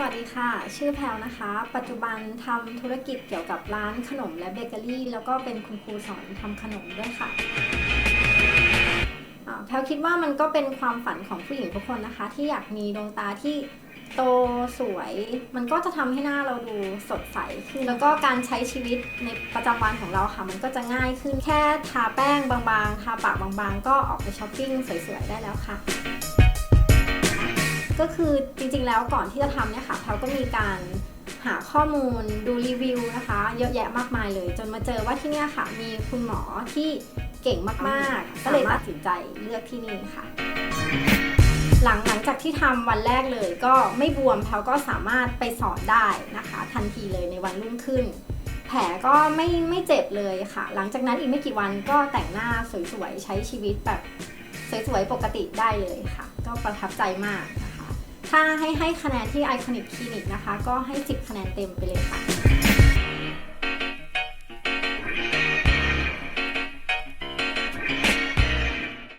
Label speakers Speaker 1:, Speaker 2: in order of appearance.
Speaker 1: สวัสดีค่ะ ชื่อแพลวนะคะ ปัจจุบันทำธุรกิจเกี่ยวกับร้านขนมและเบเกอรี่ แล้วก็เป็นคุณครูสอนทำขนมด้วยค่ะ แพลวคิดว่ามันก็เป็นความฝันของผู้หญิงทุกคนนะคะ ที่อยากมีดวงตาที่โตสวย มันก็จะทำให้หน้าเราดูสดใสขึ้นแล้วก็การใช้ชีวิตในประจำวันของเราค่ะ มันก็จะง่ายขึ้นแค่ทาแป้งบางๆ ทาปากบางๆ ก็ออกไปช้อปปิ้งสวยๆได้แล้วค่ะ ก็คือจริงๆแล้วก่อนที่จะทำเนี่ยค่ะเขาก็มีการหาข้อมูลดูรีวิวนะคะ เยอะแยะมากมายเลย จนมาเจอว่าที่เนี่ยค่ะ มีคุณหมอที่เก่งมากๆ ก็เลยตัดสินใจเลือกที่นี่ค่ะ หลังหลังจากที่ทำวันแรกเลยก็ไม่บวมเขาก็สามารถไปสอนได้นะคะ ทันทีเลยในวันรุ่งขึ้น แผลก็ไม่ไม่เจ็บเลยค่ะ หลังจากนั้นอีกไม่กี่วันก็แต่งหน้าสวยๆใช้ชีวิตแบบสวยๆปกติได้เลยค่ะ ก็ประทับใจมากนะคะ ถ้าให้ให้คะแนนที่ Iconic Clinic นะคะ ก็ให้ 10 คะแนนเต็มไปเลยค่ะ